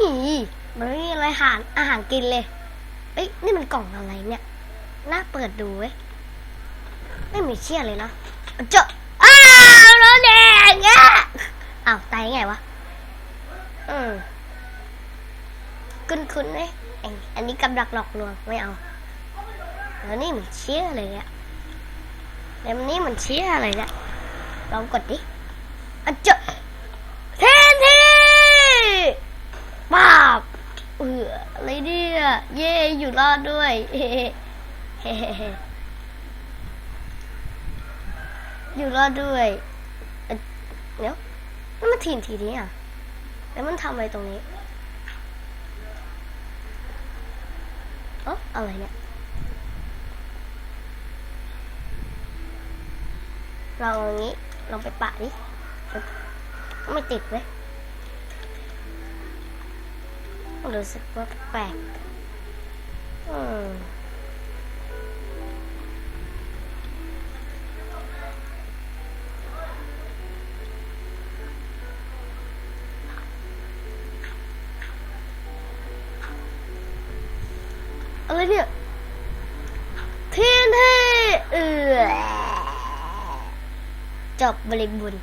อีมันไม่มีอะไรอาหารอาหารกินเลย เอ้ยนี่มันกล่องอะไรเนี่ย น่าเปิดดูเว้ย ไม่มีเชี่ยเลยนะเจาอ้าวรถแดงอะอ้าวตายไงวะ อืมคุ้นคุ้นๆไหมอ้อันนี้กำลังหลอกลวงไม่เอาแล้วนี่มันเชี่ยอะไรเนี่ยแล้วนี่มันเชี่ยอะไรเนี่ยลองกดดิอะเจาเทนทีป้าบเออ อเยเย่อยู่รอดด้วย เฮ้เฮ้อยู่รอดด้วยเดี๋ยวนั่นมันทีนทีนี้อะ แล้วมันทำอะไรตรงนี้เอออะไรเนี่ยลองอย่างนี้ ลองไปปะดิ ไม่ติดเว้ย รู้สึกว่าแปลกๆอืมอะไรเนี่ยทีนทีเออจบบริบูรณ์